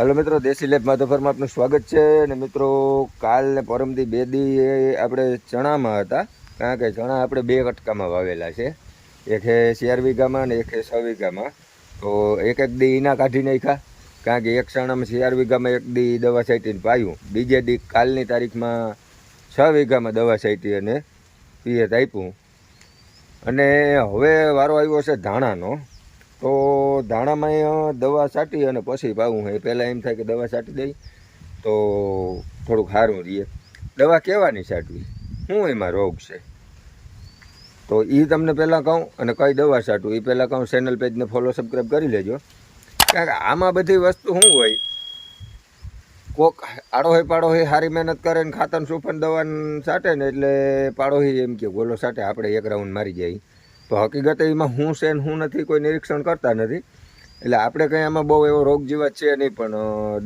હાલો મિત્રો, દેશી લેબ માધવપરમાં આપનું સ્વાગત છે અને મિત્રો, કાલ ને પરમદી બે દી આપણે ચણામાં હતા. કારણ કે ચણા આપણે બે કટકામાં વાવેલા છે. એક હે ચાર વીઘામાં અને એક હે છ વીઘામાં. તો એક એક દી ઈના કાઢી નાખ્યા. કારણ કે એક ચણામાં ચાર વીઘામાં એક દી દવા છાંટીને પાયું. બીજે દી કાલની તારીખમાં છ વીઘામાં દવા છાંટી અને પિયત આપ્યું. અને હવે વારો આવ્યો છે ધાણાનો. તો ધાણામાં દવા છાંટી અને પછી ભાવું એ પહેલાં એમ થાય કે દવા છાંટી દઈ, તો થોડુંક સારું રહીએ દવા કેવાની છાંટવી શું એમાં રોગ છે? તો એ તમને પહેલાં કહું અને કઈ દવા છાંટવું એ પહેલાં કહું ચેનલ પેજને ફોલો સબસ્ક્રાઈબ કરી લેજો. કારણ કે આમાં બધી વસ્તુ શું હોય? કોક આડોહી પાડોહી સારી મહેનત કરે ને ખાતર સુફન દવા છાંટે ને એટલે પાડોહી એમ કે ગોલો છાંટે આપણે એક રાઉન્ડ મારી જાય. તો હકીકતે એમાં હું છે ને હું નથી, કોઈ નિરીક્ષણ કરતા નથી. એટલે આપણે કંઈ આમાં બહુ એવો રોગ જીવાત છે નહીં, પણ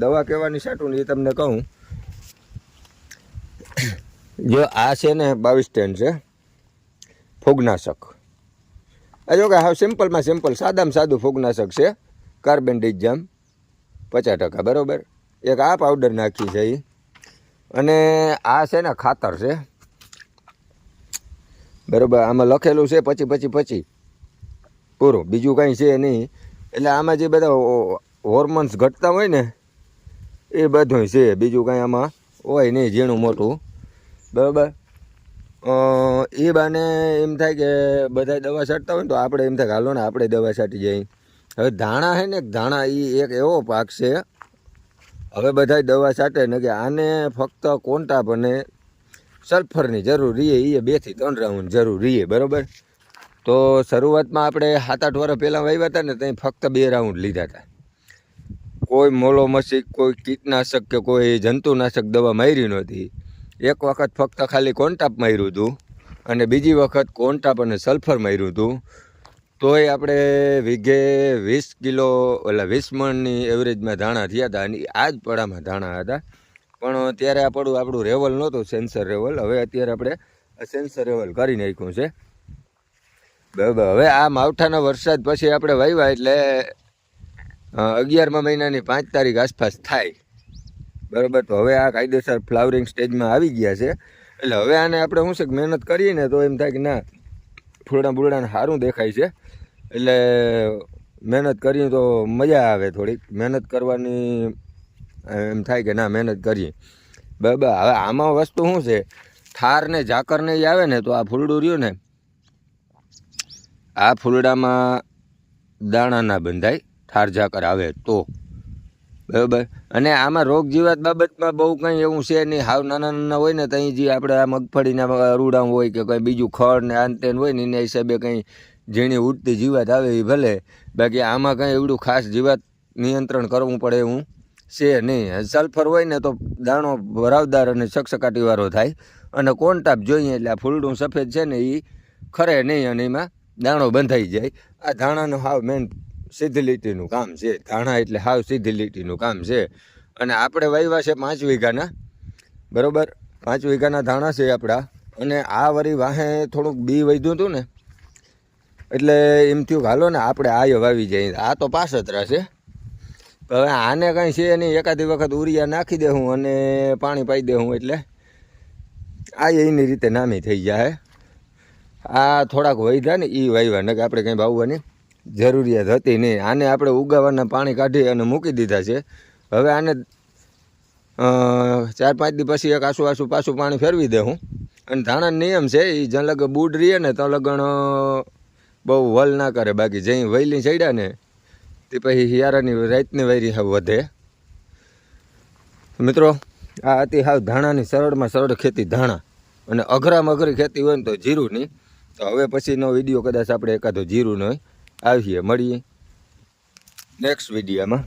દવા કહેવાની સાટું ને એ તમને કહું. જો આ છે ને બાવીસ ટેન છે, ફૂગનાશક. આ જો કે હા સિમ્પલમાં સિમ્પલ, સાદામાં સાદું ફૂગનાશક છે કાર્બન ડિઝામ પચાસ ટકા, બરાબર? એક આ પાવડર નાખી છે એ અને આ છે ને ખાતર છે. બરાબર, આમાં લખેલું છે પછી પછી પછી. પૂરું. બીજું કાંઈ છે નહીં. એટલે આમાં જે બધા હોર્મોન્સ ઘટતા હોય ને, એ બધું છે. બીજું કાંઈ આમાં હોય નહીં, ઝીણું મોટું. બરાબર? એ બાને એમ થાય કે બધા દવા છાંટતા હોય ને તો આપણે એમ થાય હાલો ને, આપણે દવા છાંટી જઈએ હવે ધાણા છે ને, ધાણા એ એક એવો પાક છે. હવે બધા દવા છાંટે ને કે આને ફક્ત કોન્ટાપ અને સલ્ફરની જરૂર રહીએ એ બેથી ત્રણ રાઉન્ડ જરૂર રહીએ, બરાબર? તો શરૂઆતમાં આપણે સાત આઠ વર્ષ પહેલાં વાવ્યા હતા ને ત્યાં ફક્ત બે રાઉન્ડ લીધા હતા કોઈ મોલો કોઈ કીટનાશક કે કોઈ જંતુનાશક દવા મારી નહોતી. એક વખત ફક્ત ખાલી કોન્ટાપ માર્યું હતું અને બીજી વખત કોન્ટાપ અને સલ્ફર માર્યું હતું તોય આપણે વીઘે વીસ કિલો, એટલે વીસ મણની એવરેજમાં ધાણા થયા હતા અને આ જ પડામાં ધાણા હતા. પણ ત્યારે આપણું આપણું રેવલ નહોતું, સેન્સર રેવલ. હવે અત્યારે આપણે સેન્સર રેવલ કરી નાખ્યું છે. બરાબર હવે આ માવઠાના વરસાદ પછી આપણે વાવ્યા એટલે અગિયારમા મહિનાની પાંચ તારીખ આસપાસ થાય. બરાબર, તો હવે આ કાયદેસર ફ્લાવરિંગ સ્ટેજમાં આવી ગયા છે. એટલે હવે આને આપણે શું છે મહેનત કરીએ ને તો એમ થાય કે ના, ફૂલડા બુલડાને સારું દેખાય છે. એટલે મહેનત કરીએ તો મજા આવે થોડીક. મહેનત કરવાની એમ થાય કે ના, મહેનત કરીએ. બરાબર હવે આમાં વસ્તુ શું છે? થાર ને ઝાકર ને આવે ને તો આ ફૂલડું રહ્યું ને, આ ફૂલડામાં દાણા ના બંધાય ઠાર ઝાકર આવે તો. બરાબર? અને આમાં રોગ જીવાત બાબતમાં બહુ કંઈ એવું છે નહીં. હાવ નાના નાના હોય ને ત્યાં જે આપણે આ મગફળીના અરૂડા હોય કે કંઈ બીજું ખડ ને આન તેન હોય ને, એના હિસાબે કંઈ ઝીણી ઉડતી જીવાત આવે એ ભલે. બાકી આમાં કંઈ એવડું ખાસ જીવાત નિયંત્રણ કરવું પડે એવું છે નહીં. સલ્ફર હોય ને તો દાણો ભરાવદાર અને ચકચકાટીવાળો થાય. અને કોન્ટાપ જોઈએ એટલે આ ફૂલડું સફેદ છે ને એ ખરે નહીં અને એમાં દાણો બંધાઈ જાય. આ ધાણાનું હાવ મેન સીધી લીટીનું કામ છે. ધાણા એટલે હાવ સીધી લીટીનું કામ છે. અને આપણે વાવ્યા છે પાંચ વીઘાના. બરાબર? પાંચ વીઘાના ધાણા છે આપણા. અને આ વરી વાહે થોડુંક બી વધ્યું હતું ને. એટલે એમ થયું હાલો ને આપણે આ વાવી જઈએ. આ તો પાસતરા છે. હવે આને કાંઈ છે નહીં, એકાદી વખત ઉરિયા નાખી દેવું અને પાણી પાઈ દેવું એટલે. આ એની રીતે નામી થઈ જાય. આ થોડાક વૈધા ને એ વાવ્યા ને કે આપણે કંઈ વાવવાની જરૂરિયાત હતી નહીં. આને આપણે ઉગાવાના પાણી કાઢી અને મૂકી દીધા છે. હવે આને ચાર પાંચ દિવસ પછી એક આસુ આસુ પાછું પાણી ફેરવી દેવું અને ધાણા નિયમ છે એ જ્યાં લગન બૂડ રહીએ ને તો લગણ બહુ વલ ના કરે. બાકી જઈ વહેલી ચડ્યા ને તે પછી હિયારાની રાતની વૈરી હાવ વધે. મિત્રો, આ હતી હાવ ધાણાની સરળમાં સરળ ખેતી ધાણા. અને અઘરામાં અઘરી ખેતી હોય ને તો જીરુંની. તો હવે પછીનો વીડિયો કદાચ આપણે એકાદો જીરું હોય આવીએ, મળીએ. નેક્સ્ટ વિડીયોમાં.